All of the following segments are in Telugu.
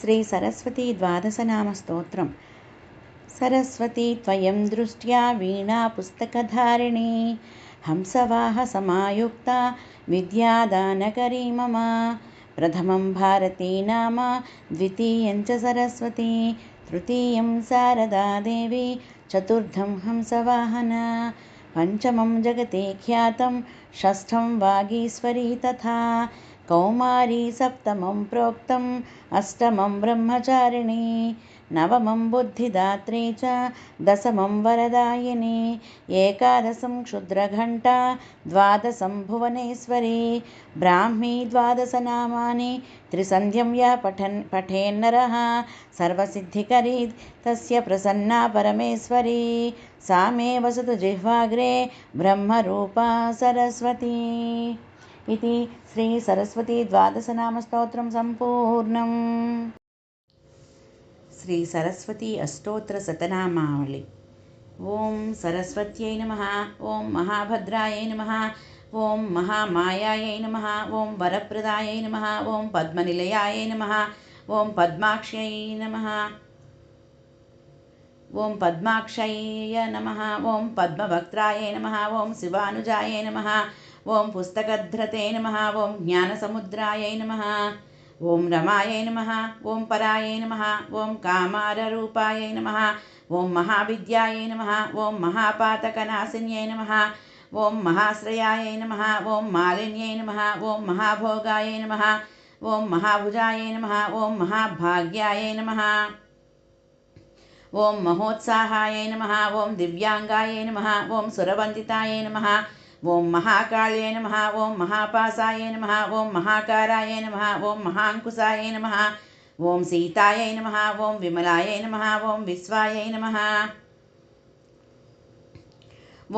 श्रीसरस्वतीद्वादशनामस्तोत्रम् सरस्वती त्वयं दृष्ट्या वीणा पुस्तकधारिणी हंसवाहसमायुक्ता विद्यादानकरी मम। प्रथमं भारती नाम द्वितीयं च सरस्वती तृतीयं शारदादेवी चतुर्थं हंसवाहना। पञ्चमं जगति ख्यातं षष्ठं वागीश्वरी तथा। कौमारी सप्तमं प्रोक्तम् अष्टमं ब्रह्मचारिणी नवमं बुद्धिदात्री च दशमं वरदायिनी एकादशं क्षुद्रघण्टा द्वादशं भुवनेश्वरी ब्राह्मी द्वादशनामानि त्रिसन्ध्यं यः पठन् पठेन्नरः सर्वसिद्धिकरी तस्य प्रसन्ना परमेश्वरी सा मे वसतु जिह्वाग्रे ब्रह्मरूपा सरस्वती। इति श्रीसरस्वतीद्वादशनामस्तोत्रं सम्पूर्णम्। श्रीसरस्वती अष्टोत्रसतनामावळि ॐ सरस्वत्यै नमः ॐ महाभद्रायै नमः ॐ महामायायै नमः ॐ वरप्रदायै नमः ॐ पद्मनिलयाय नमः ॐ पद्माक्ष्यै नमः ॐ पद्माक्षय नमः ॐ पद्मभक्त्राय नमः ॐ शिवानुजाय नमः ఓం పుస్తకధ్రతే నమ ఓం జ్ఞానసముద్రాయై నమ ఓం రమాయై నమ ఓం పరాయై నమ ఓం కామారూపాయై నమ ఓం మహావిద్యాయై నమ ఓం మహాపాతకనాశిన్యై నమ ఓం మహాశ్రయాయై నమ ఓం మాలిన్యై నమ ఓం మహాభోగాయై నమ ఓం మహాభుజాయై నమ ఓం మహాభాగ్యాయై నమ ఓం మహోత్సాహాయ నమ ఓం దివ్యాంగాయ నమ ఓం సురవందితాయ నమ ॐ महाकाल्ये नमः ॐ महापासाय नमः ॐ महाकाराय नमः ॐ महाङ्कुशाय नमः ॐ सीतायै नमः ॐ विमलाय नमः ॐ विश्वाय नमः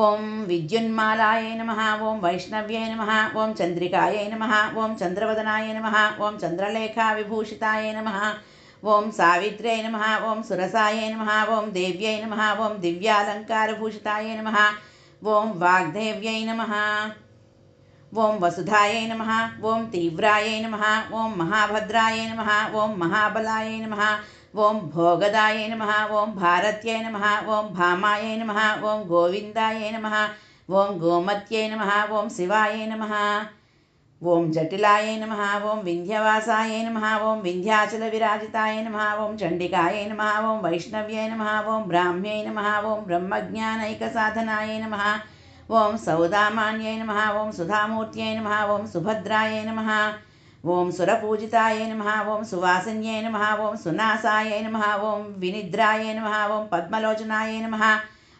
ॐ विद्युन्मालाय नमः ॐ वैष्णव्यै नमः ॐ चन्द्रिकायै नमः ॐ चन्द्रवदनाय नमः ॐ चन्द्रलेखाविभूषिताय नमः ॐ सावित्र्यै नमः ॐ सुरसाय नमः ॐ देव्यै नमः ॐ दिव्यालङ्कारभूषिताय नमः ॐ वाग्देव्यै नमः ॐ वसुधायै नमः ॐ तीव्रायै नमः ॐ महाभद्रायै नमः ॐ महाबलायै नमः ॐ भोगदायै नमः ॐ भारत्यै नमः ॐ भामायै नमः ॐ गोविन्दायै नमः ॐ गोमत्यै नमः ॐ शिवाय नमः ఓం జటిలాయ నమ ఓం వింధ్యవాసాయ నమ ఓం వింధ్యాచల విరాజితాయ నమ ఓం చండికాయ నమ ఓం వైష్ణవ్యై నమ ఓం బ్రాహ్మ్యై నమ ఓం బ్రహ్మజ్ఞానైక సాధనాయ నమ ఓం సౌదామాన్యై నమ ఓం సుధామూర్త్యై నమ ఓం సుభద్రాయ నమ ఓం సురపూజితాయ నమ ఓం సువాసిన్యై నమ ఓం సునాసాయ నమ ఓం వినిద్రాయ నమ ఓం పద్మలోచనాయ నమ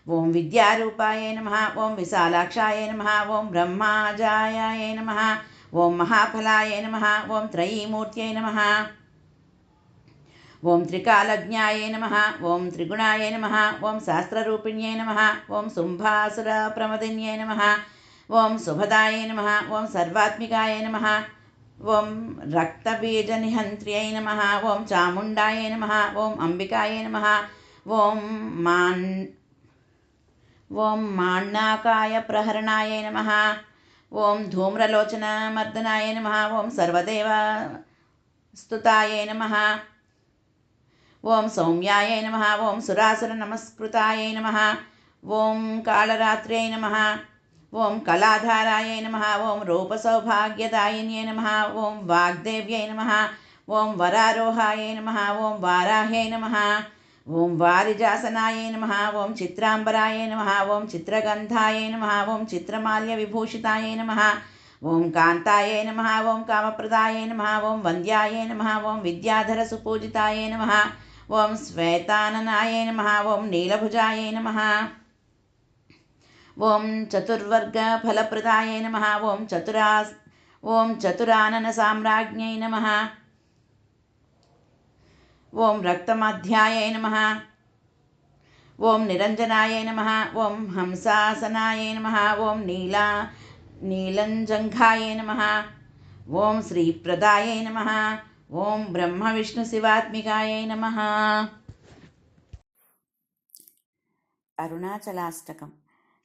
ఓం విద్యారూపాయ నమ ఓం విశాలాక్షాయ నమ ఓం బ్రహ్మాజాయ నమ ఓం మహాఫలాయ నమ ఓం త్రయీమూర్త్యై నమ. ఓం త్రికాలజ్ఞాయ నమ ఓం త్రిగుణాయ నమ ఓం శాస్త్రరూపిణ్యై నమ ఓం శుంభాసుర ప్రమదిన్యై నమ. ఓం శుభదాయ నమ ఓం సర్వాత్మికాయ నమ. ఓం రక్తబీజనిహంత్ర్యై నమ ఓం చాముండాయ నమ ఓం అంబికాయ నమ. ఓం మాన్ ఓం మాణ్ణాకాయ ప్రహరణాయ నమ. ఓం ధూమ్రలోచన మర్దనాయ నమ ఓం సర్వదేవ స్తుతాయ నమ. ఓం సౌమ్యాయ నమ ఓం సురాసుర నమస్కృతాయ నమ. ఓం కాళరాత్ర్యై నమ. ఓం కళాధారాయ నమ. ఓం రూపసౌభాగ్యదాయిన్యై నమ. ఓం వాగ్దేవ్యై నమ. ఓం వరారోహాయ నమ. ఓం వారాహ్యై నమ. ఓం వారిజాసనాయ నమ ఓం చిత్రాంబరాయ నమ ఓం చిత్రగంధాయ నమ ఓం చిత్రమాల్య విభూషితాయ నమ ఓం కాంతాయ నమ ఓం కామప్రదాయ నమ ఓం వంద్యాయ నమ ఓం విద్యాధర సుపూజితాయ నమ ఓం శ్వేతాననాయ నమ ఓం నీలభుజాయ నమ ఓం చతుర్వర్గ ఫలప్రదాయ నమ ఓం చతురా ఓం చతురానన సామ్రాజ్ఞై నమ ओं रक्तमाध्याय नम। ओं निरंजनाय नम। ओं हंसासनाय नम। ओं नीला नीलञ्जङ्घाय नमः। ॐ श्रीप्रदाय नमः। ॐ ब्रह्मविष्णुशिवात्मिकाय नम। अरुणाचलाष्टकं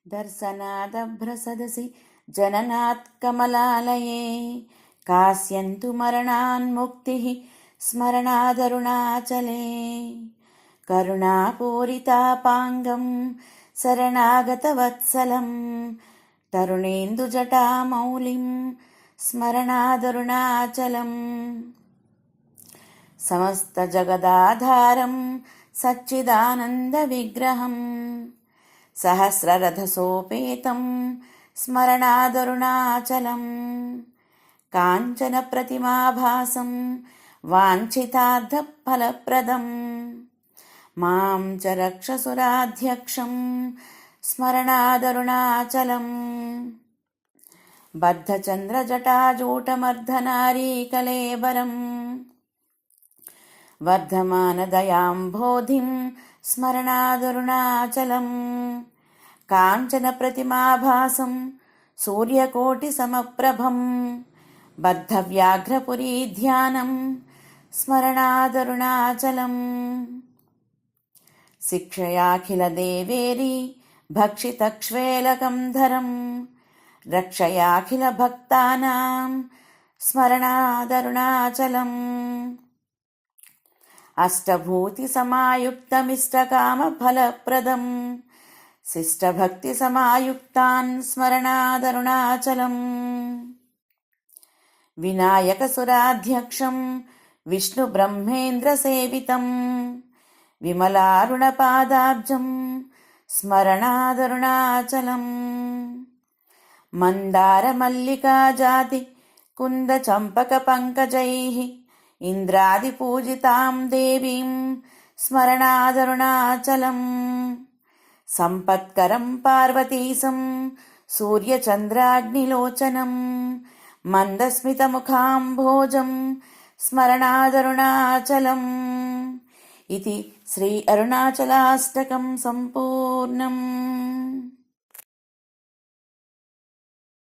दर्शनादभ्रसदसि जननात् कमलालये कास्यन्तु मरणान्मुक्तिः స్మరణాదరుణాచలే కరుణాపూరితాపాంగం శరణాగతవత్సలం తరుణేందుజటామౌలిం స్మరణాదరుణాచలం సమస్తజగదాధారం సచ్చిదానందవిగ్రహం సహస్రరథసోపేతం స్మరణాదరుణాచలం కాంచన ప్రతిమాభాసం వాంఛితార్థఫలప్రదం. మాం చ రక్షసురాధ్యక్షం స్మరణాదరుణాచలం. బద్ధచంద్రజటాజూటమర్ధనారీకలేబరం. వర్ధమానదయాంబోధిం స్మరణాదరుణాచలం. కాంచన ప్రతిమాభాసం సూర్యకోటి సమప్రభం బద్ధవ్యాఘ్రపురీ ధ్యానం शिक्षयाखिलदेवेरी भक्षितक्ष्वेलकं धरं रक्षयाखिलभक्तानां स्मरणादरुणाचलम् अष्टभूतिसमायुक्तमिष्टकामफलप्रदम् शिष्टभक्तिसमायुक्तान् स्मरणादरुणाचलम् विनायकसुराध्यक्षं విష్ణు బ్రహ్మేంద్ర సేవితం విమలారుణ పాదాబ్జం స్మరణాదరుణాచలం. మందార మల్లికా జాతి కుంద చంపక పంకజై ఇంద్రాది పూజితాం దేవీం స్మరణాదరుణాచలం. సంపత్కరం పార్వతీశం సూర్యచంద్రాగ్నిలోచనం మందస్మితముఖాం భోజం స్మరణాదరుణాచలం ఇది శ్రీ అరుణాచలాష్టకం సంపూర్ణం